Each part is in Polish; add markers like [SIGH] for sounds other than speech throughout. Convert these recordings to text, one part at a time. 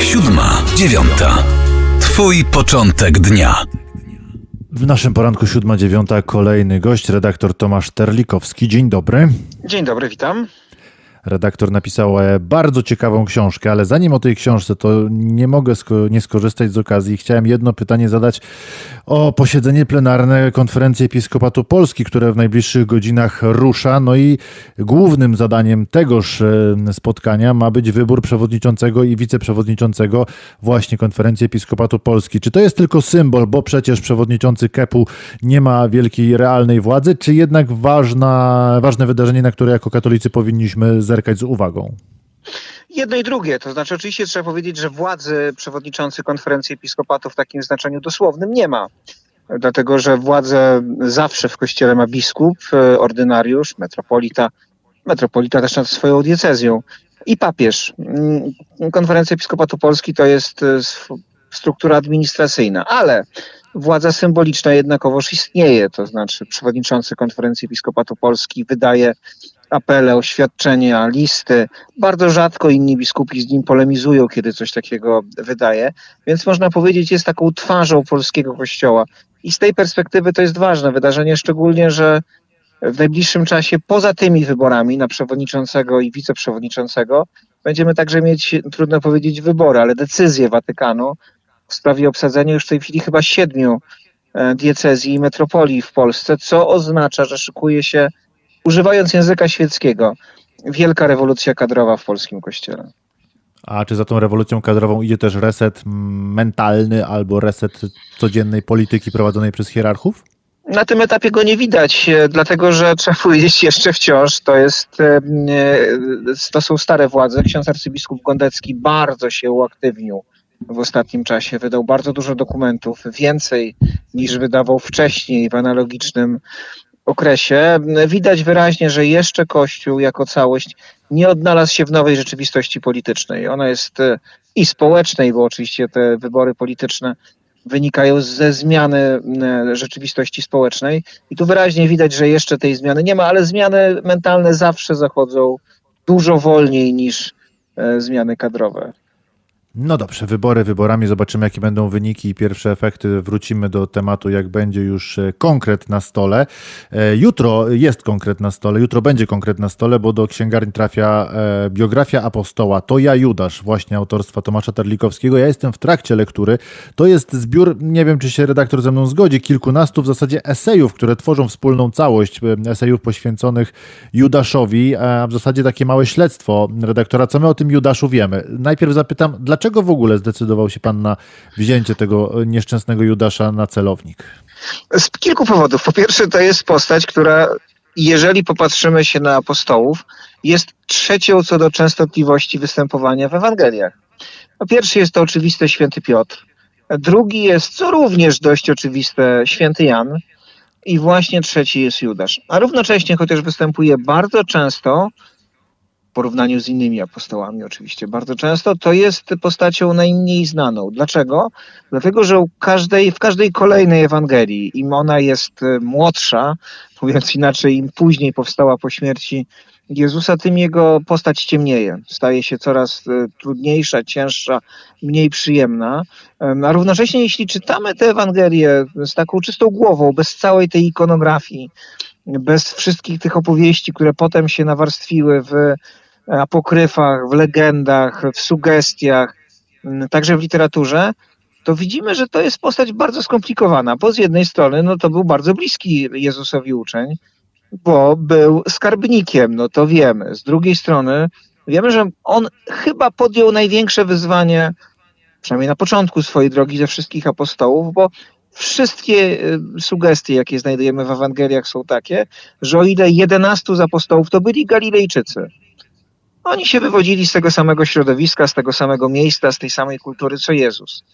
Siódma, dziewiąta. Twój początek dnia. W naszym poranku siódma dziewiąta kolejny gość, redaktor Tomasz Terlikowski. Dzień dobry. Dzień dobry, witam. Redaktor napisał e, bardzo ciekawą książkę, ale zanim o tej książce, to nie mogę sko nie skorzystać z okazji. Chciałem jedno pytanie zadać o posiedzenie plenarne Konferencji Episkopatu Polski, które w najbliższych godzinach rusza. No i głównym zadaniem tegoż e, spotkania ma być wybór przewodniczącego i wiceprzewodniczącego właśnie Konferencji Episkopatu Polski. Czy to jest tylko symbol, bo przecież przewodniczący KEP-u nie ma wielkiej realnej władzy, czy jednak ważna, ważne wydarzenie, na które jako katolicy powinniśmy zerkać z uwagą? Jedno i drugie. To znaczy, oczywiście trzeba powiedzieć, że władzy przewodniczący konferencji episkopatu w takim znaczeniu dosłownym nie ma. Dlatego, że władzę zawsze w kościele ma biskup, e, ordynariusz, metropolita. Metropolita też nad swoją diecezją. I papież. Mm, konferencja Episkopatu Polski to jest e, struktura administracyjna, ale władza symboliczna jednakowoż istnieje. To znaczy, przewodniczący konferencji Episkopatu Polski wydaje apele, oświadczenia, listy. Bardzo rzadko inni biskupi z nim polemizują, kiedy coś takiego wydaje, więc można powiedzieć, jest taką twarzą polskiego kościoła. I z tej perspektywy to jest ważne wydarzenie, szczególnie, że w najbliższym czasie, poza tymi wyborami na przewodniczącego i wiceprzewodniczącego, będziemy także mieć, trudno powiedzieć, wybory, ale decyzję Watykanu w sprawie obsadzenia już w tej chwili chyba siedmiu e, diecezji i metropolii w Polsce, co oznacza, że szykuje się używając języka świeckiego, wielka rewolucja kadrowa w polskim kościele. A czy za tą rewolucją kadrową idzie też reset mentalny albo reset codziennej polityki prowadzonej przez hierarchów? Na tym etapie go nie widać, e, dlatego że [LAUGHS] trzeba powiedzieć jeszcze wciąż, to jest, e, e, to są stare władze. Ksiądz arcybiskup Gondecki bardzo się uaktywnił w ostatnim czasie. Wydał bardzo dużo dokumentów, więcej niż wydawał wcześniej w analogicznym okresie widać wyraźnie, że jeszcze Kościół jako całość nie odnalazł się w nowej rzeczywistości politycznej. Ona jest e, i społecznej, bo oczywiście te wybory polityczne wynikają ze zmiany rzeczywistości społecznej. I tu wyraźnie widać, że jeszcze tej zmiany nie ma, ale zmiany mentalne zawsze zachodzą dużo wolniej niż e, zmiany kadrowe. No dobrze, wybory wyborami, zobaczymy jakie będą wyniki i pierwsze efekty. Wrócimy do tematu, jak będzie już e, konkret na stole. E, jutro jest konkret na stole, jutro będzie konkret na stole, bo do księgarni trafia e, biografia apostoła. To ja Judasz, właśnie autorstwa Tomasza Terlikowskiego. Ja jestem w trakcie lektury. To jest zbiór, nie wiem czy się redaktor ze mną zgodzi, kilkunastu w zasadzie esejów, które tworzą wspólną całość, esejów poświęconych Judaszowi, a w zasadzie takie małe śledztwo redaktora. Co my o tym Judaszu wiemy? Najpierw zapytam, dlaczego Dlaczego w ogóle zdecydował się pan na wzięcie tego nieszczęsnego Judasza na celownik? Z kilku powodów. Po pierwsze, to jest postać, która, jeżeli popatrzymy się na apostołów, jest trzecią co do częstotliwości występowania w Ewangeliach. Po pierwsze jest to oczywiste święty Piotr. Drugi jest, co również dość oczywiste, święty Jan. I właśnie trzeci jest Judasz. A równocześnie, chociaż występuje bardzo często, w porównaniu z innymi apostołami oczywiście bardzo często, to jest postacią najmniej znaną. Dlaczego? Dlatego, że każdej, w każdej kolejnej Ewangelii, im ona jest e, młodsza, mówiąc inaczej, im później powstała po śmierci Jezusa, tym jego postać ciemnieje. Staje się coraz e, trudniejsza, cięższa, mniej przyjemna. A równocześnie, jeśli czytamy tę Ewangelię z taką czystą głową, bez całej tej ikonografii, bez wszystkich tych opowieści, które potem się nawarstwiły w apokryfach, w legendach, w sugestiach, mm, także w literaturze, to widzimy, że to jest postać bardzo skomplikowana. Bo z jednej strony no to był bardzo bliski Jezusowi uczeń, bo był skarbnikiem, no to wiemy. Z drugiej strony wiemy, że on chyba podjął największe wyzwanie, przynajmniej na początku swojej drogi ze wszystkich apostołów, bo wszystkie y, sugestie, jakie znajdujemy w Ewangeliach są takie, że o ile 11 z apostołów to byli Galilejczycy, oni się wywodzili z tego samego środowiska, z tego samego miejsca, z tej samej kultury co Jezus.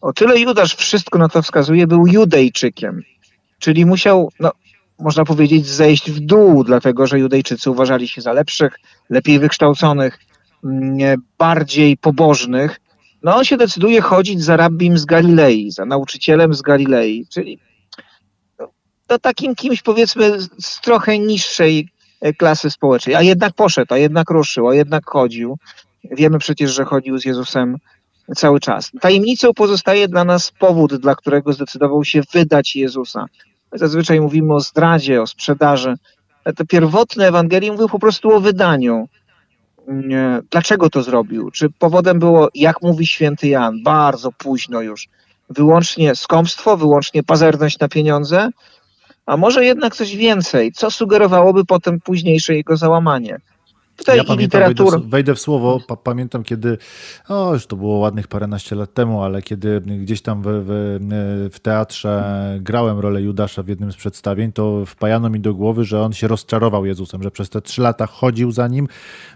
O tyle Judasz, wszystko na to wskazuje, był Judejczykiem, czyli musiał, no, można powiedzieć, zejść w dół, dlatego że Judejczycy uważali się za lepszych, lepiej wykształconych, mm, bardziej pobożnych. No on się decyduje chodzić za rabbim z Galilei, za nauczycielem z Galilei, czyli no, takim kimś powiedzmy z trochę niższej E, klasy społecznej, a jednak poszedł, a jednak ruszył, a jednak chodził. Wiemy przecież, że chodził z Jezusem cały czas. Tajemnicą pozostaje dla nas powód, dla którego zdecydował się wydać Jezusa. Zazwyczaj mówimy o zdradzie, o sprzedaży. Te pierwotne Ewangelie mówią po prostu o wydaniu. Dlaczego to zrobił? Czy powodem było, jak mówi święty Jan, bardzo późno już, wyłącznie skąpstwo, wyłącznie pazerność na pieniądze? A może jednak coś więcej? Co sugerowałoby potem późniejsze jego załamanie? Tutaj Ja pamiętam, wejdę, w- wejdę w słowo, pa, pamiętam kiedy, o już to było ładnych paręnaście lat temu, ale kiedy gdzieś tam w, w, w teatrze grałem rolę Judasza w jednym z przedstawień, to wpajano mi do głowy, że on się rozczarował Jezusem, że przez te trzy lata chodził za nim,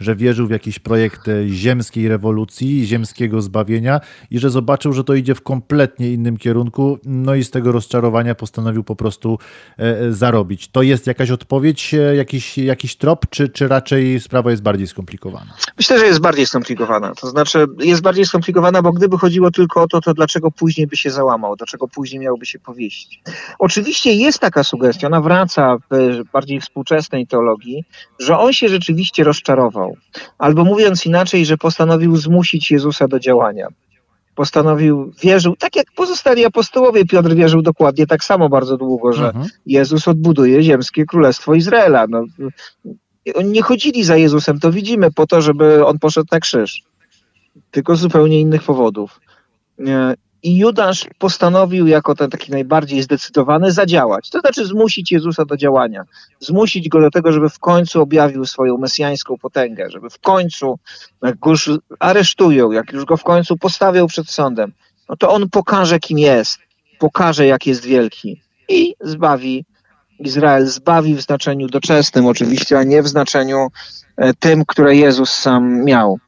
że wierzył w jakiś projekt e, ziemskiej rewolucji, ziemskiego zbawienia i że zobaczył, że to idzie w kompletnie innym kierunku, no i z tego rozczarowania postanowił po prostu e, e, zarobić. To jest jakaś odpowiedź, jakiś, jakiś trop, czy, czy raczej sprawa jest bardziej skomplikowana? Myślę, że jest bardziej skomplikowana. To znaczy, jest bardziej skomplikowana, bo gdyby chodziło tylko o to, to dlaczego później by się załamał, dlaczego później miałby się powiesić. Oczywiście jest taka sugestia, ona wraca w bardziej współczesnej teologii, że on się rzeczywiście rozczarował. Albo mówiąc inaczej, że postanowił zmusić Jezusa do działania. Postanowił, wierzył, tak jak pozostali apostołowie, Piotr wierzył dokładnie tak samo bardzo długo, że Mhm. Jezus odbuduje ziemskie królestwo Izraela. No, oni nie chodzili za Jezusem, to widzimy, po to, żeby on poszedł na krzyż. Tylko z zupełnie innych powodów. E, I Judasz postanowił, jako ten taki najbardziej zdecydowany, zadziałać. To znaczy zmusić Jezusa do działania. Zmusić go do tego, żeby w końcu objawił swoją mesjańską potęgę, żeby w końcu, jak go już aresztują, jak już go w końcu postawią przed sądem, no to on pokaże, kim jest. Pokaże, jak jest wielki. I zbawi Izrael zbawi w znaczeniu doczesnym oczywiście, a nie w znaczeniu e, tym, które Jezus sam miał.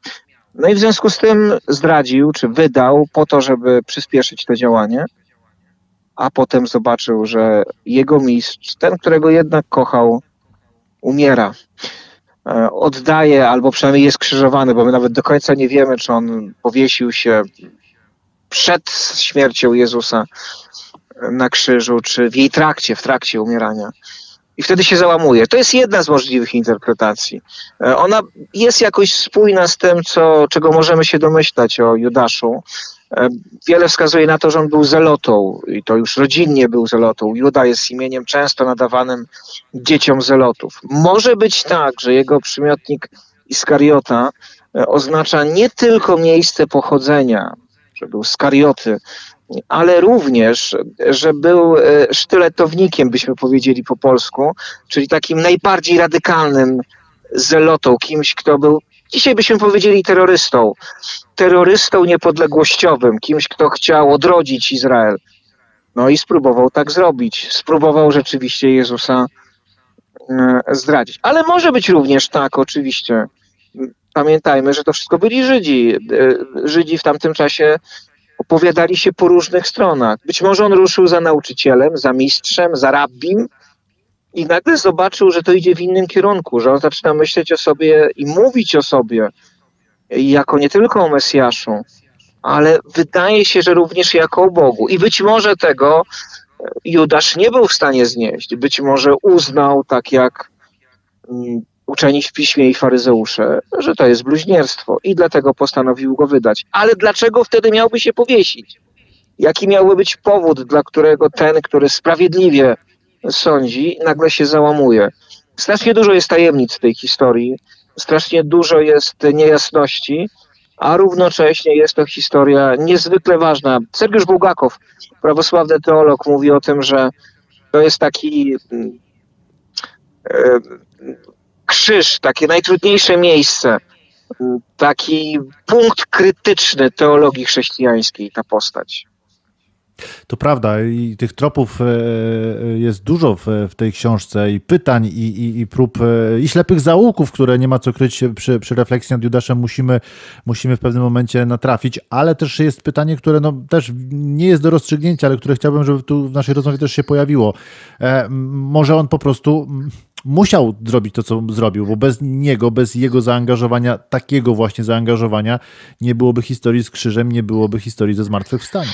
No i w związku z tym zdradził, czy wydał po to, żeby przyspieszyć to działanie, a potem zobaczył, że jego mistrz, ten, którego jednak kochał, umiera. E, Oddaje, albo przynajmniej jest krzyżowany, bo my nawet do końca nie wiemy, czy on powiesił się przed śmiercią Jezusa na krzyżu, czy w jej trakcie, w trakcie umierania. I wtedy się załamuje. To jest jedna z możliwych interpretacji. E, Ona jest jakoś spójna z tym, co, czego możemy się domyślać o Judaszu. E, Wiele wskazuje na to, że on był zelotą i to już rodzinnie był zelotą. Juda jest imieniem często nadawanym dzieciom zelotów. Może być tak, że jego przymiotnik Iskariota e, oznacza nie tylko miejsce pochodzenia, że był z Karioty, ale również, że był e, sztyletownikiem, byśmy powiedzieli po polsku, czyli takim najbardziej radykalnym zelotą, kimś, kto był, dzisiaj byśmy powiedzieli terrorystą, terrorystą niepodległościowym, kimś, kto chciał odrodzić Izrael. No i spróbował tak zrobić. Spróbował rzeczywiście Jezusa e, zdradzić. Ale może być również tak, oczywiście. Pamiętajmy, że to wszystko byli Żydzi. E, Żydzi w tamtym czasie opowiadali się po różnych stronach. Być może on ruszył za nauczycielem, za mistrzem, za rabbim i nagle zobaczył, że to idzie w innym kierunku, że on zaczyna myśleć o sobie i mówić o sobie jako nie tylko o Mesjaszu, ale wydaje się, że również jako o Bogu. I być może tego Judasz nie był w stanie znieść. Być może uznał, tak jak mm, uczeni w piśmie i faryzeusze, że to jest bluźnierstwo i dlatego postanowił go wydać. Ale dlaczego wtedy miałby się powiesić? Jaki miałby być powód, dla którego ten, który sprawiedliwie sądzi, nagle się załamuje? Strasznie dużo jest tajemnic w tej historii, strasznie dużo jest niejasności, a równocześnie jest to historia niezwykle ważna. Sergiusz Bułgakow, prawosławny teolog, mówi o tym, że to jest taki mm, e, krzyż, takie najtrudniejsze miejsce, taki punkt krytyczny teologii chrześcijańskiej, ta postać. To prawda i tych tropów e, jest dużo w, tej książce i pytań i, i, i prób e, i ślepych zaułków, które nie ma co kryć przy, przy refleksji nad Judaszem musimy, musimy w pewnym momencie natrafić, ale też jest pytanie, które no, też nie jest do rozstrzygnięcia, ale które chciałbym, żeby tu w naszej rozmowie też się pojawiło. E, może on po prostu musiał zrobić to, co zrobił, bo bez niego, bez jego zaangażowania, takiego właśnie zaangażowania, nie byłoby historii z krzyżem, nie byłoby historii ze zmartwychwstaniem.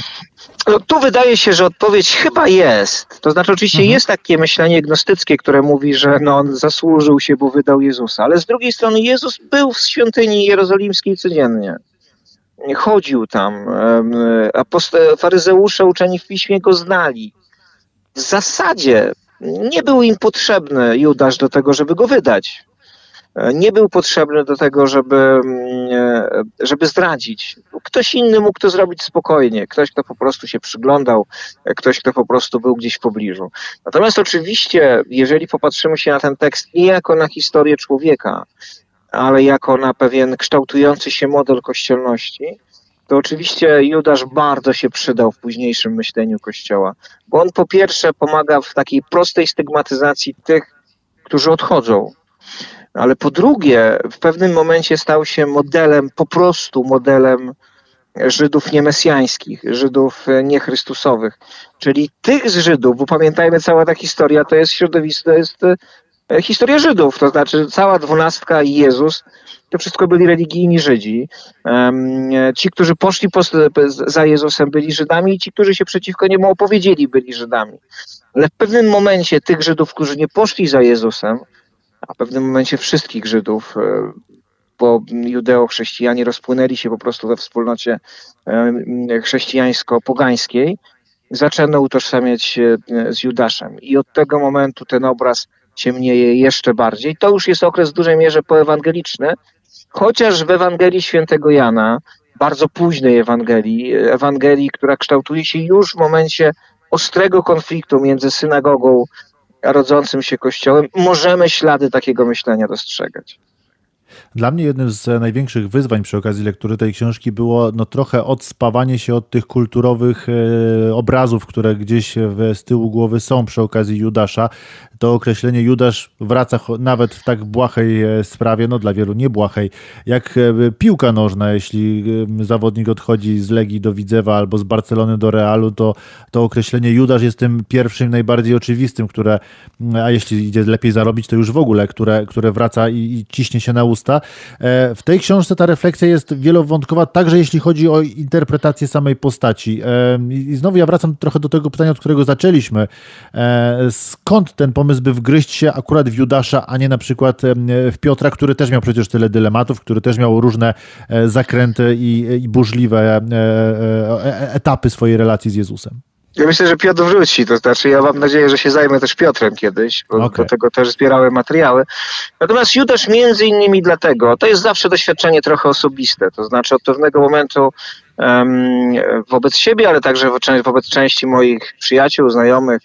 No, tu wydaje się, że odpowiedź chyba jest. To znaczy, oczywiście Mhm. jest takie myślenie gnostyckie, które mówi, że no, on zasłużył się, bo wydał Jezusa, ale z drugiej strony Jezus był w świątyni jerozolimskiej codziennie. chodził tam. Apost- faryzeusze uczeni w piśmie go znali. W zasadzie nie był im potrzebny Judasz do tego, żeby go wydać. Nie był potrzebny do tego, żeby, żeby zdradzić. Ktoś inny mógł to zrobić spokojnie. Ktoś, kto po prostu się przyglądał, ktoś, kto po prostu był gdzieś w pobliżu. Natomiast oczywiście, jeżeli popatrzymy się na ten tekst nie jako na historię człowieka, ale jako na pewien kształtujący się model kościelności, to oczywiście Judasz bardzo się przydał w późniejszym myśleniu Kościoła, bo on po pierwsze pomaga w takiej prostej stygmatyzacji tych, którzy odchodzą, ale po drugie w pewnym momencie stał się modelem, po prostu modelem Żydów niemesjańskich, Żydów niechrystusowych, czyli tych z Żydów, bo pamiętajmy, cała ta historia to jest środowisko, to jest e, historia Żydów, to znaczy cała dwunastka i Jezus to wszystko byli religijni Żydzi. Ci, którzy poszli za Jezusem, byli Żydami, i ci, którzy się przeciwko niemu opowiedzieli, byli Żydami. Ale w pewnym momencie tych Żydów, którzy nie poszli za Jezusem, a w pewnym momencie wszystkich Żydów, e, bo judeo-chrześcijanie rozpłynęli się po prostu we wspólnocie chrześcijańsko-pogańskiej, zaczęto utożsamiać się e, z Judaszem. I od tego momentu ten obraz ciemnieje jeszcze bardziej. To już jest okres w dużej mierze poewangeliczny, chociaż w Ewangelii Świętego Jana, bardzo późnej Ewangelii, Ewangelii, która kształtuje się już w momencie ostrego konfliktu między synagogą a rodzącym się kościołem, możemy ślady takiego myślenia dostrzegać. Dla mnie jednym z największych wyzwań przy okazji lektury tej książki było no, trochę odspawanie się od tych kulturowych e, obrazów, które gdzieś z tyłu głowy są przy okazji Judasza. To określenie Judasz wraca nawet w tak błahej e, sprawie, no dla wielu niebłahej, jak e, piłka nożna. Jeśli e, zawodnik odchodzi z Legii do Widzewa albo z Barcelony do Realu, to to określenie Judasz jest tym pierwszym, najbardziej oczywistym, które, a jeśli idzie lepiej zarobić, to już w ogóle, które, które wraca i, i ciśnie się na usta. W tej książce ta refleksja jest wielowątkowa, także jeśli chodzi o interpretację samej postaci. I znowu ja wracam trochę do tego pytania, od którego zaczęliśmy. Skąd ten pomysł, by wgryźć się akurat w Judasza, a nie na przykład w Piotra, który też miał przecież tyle dylematów, który też miał różne e, zakręty i, burzliwe e, e, etapy swojej relacji z Jezusem? Ja myślę, że Piotr wróci, to znaczy ja mam nadzieję, że się zajmę też Piotrem kiedyś, bo okay. do tego też zbierałem materiały. Natomiast Judasz między innymi dlatego, to jest zawsze doświadczenie trochę osobiste, to znaczy od pewnego momentu um, wobec siebie, ale także wobec części moich przyjaciół, znajomych,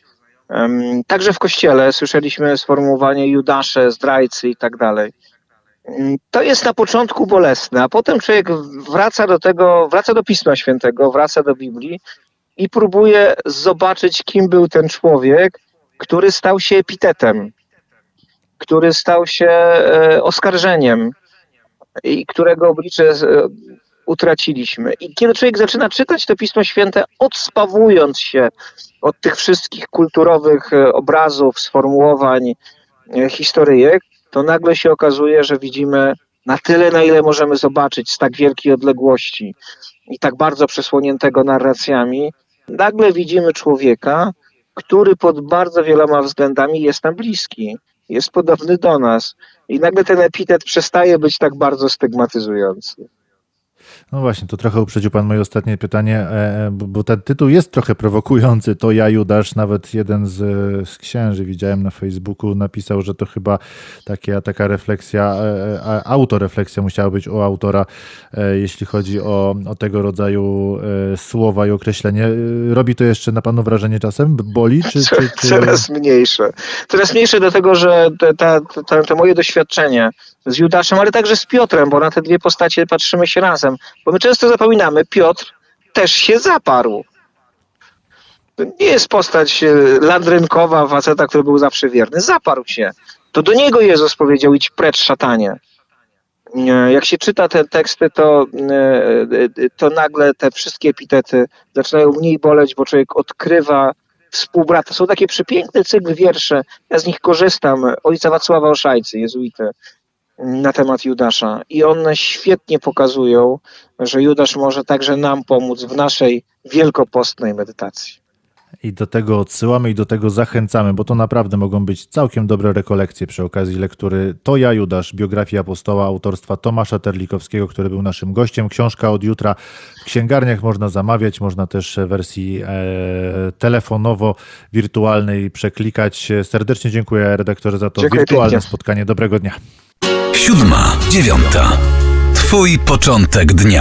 um, także w kościele słyszeliśmy sformułowanie Judasze, zdrajcy i tak dalej. To jest na początku bolesne, a potem człowiek wraca do tego, wraca do Pisma Świętego, wraca do Biblii i próbuje zobaczyć, kim był ten człowiek, który stał się epitetem, który stał się e, oskarżeniem i którego oblicze e, utraciliśmy. I kiedy człowiek zaczyna czytać to Pismo Święte, odspawując się od tych wszystkich kulturowych e, obrazów, sformułowań, historyjek, to nagle się okazuje, że widzimy na tyle, na ile możemy zobaczyć z tak wielkiej odległości i tak bardzo przesłoniętego narracjami, nagle widzimy człowieka, który pod bardzo wieloma względami jest nam bliski, jest podobny do nas. I nagle ten epitet przestaje być tak bardzo stygmatyzujący. No właśnie, to trochę uprzedził Pan moje ostatnie pytanie, e, e, bo ten tytuł jest trochę prowokujący. To ja, Judasz, nawet jeden z, z księży widziałem na Facebooku, napisał, że to chyba taka, taka refleksja, e, autorefleksja musiała być u autora, jeśli chodzi o, o tego rodzaju słowa i określenie. Robi to jeszcze na Panu wrażenie czasem? Boli? Czy, czy, czy... Coraz mniejsze. Coraz mniejsze dlatego, że te, te, te, te moje doświadczenie z Judaszem, ale także z Piotrem, bo na te dwie postacie patrzymy się razem. Bo my często zapominamy, Piotr też się zaparł. To nie jest postać e, landrynkowa, faceta, który był zawsze wierny. Zaparł się. To do niego Jezus powiedział, idź precz szatanie. E, jak się czyta te teksty, to, e, to nagle te wszystkie epitety zaczynają mniej boleć, bo człowiek odkrywa współbrata. Są takie przepiękne cykl wiersze, ja z nich korzystam, ojca Wacława Oszajcy, jezuity na temat Judasza i one świetnie pokazują, że Judasz może także nam pomóc w naszej wielkopostnej medytacji. I do tego odsyłamy i do tego zachęcamy, bo to naprawdę mogą być całkiem dobre rekolekcje przy okazji lektury To ja Judasz, biografia apostoła autorstwa Tomasza Terlikowskiego, który był naszym gościem. Książka od jutra w księgarniach można zamawiać, można też w wersji e, telefonowo-wirtualnej przeklikać. Serdecznie dziękuję redaktorze za to Dziękuję wirtualne pięknie. spotkanie. Dobrego dnia. Siódma, dziewiąta. Twój początek dnia.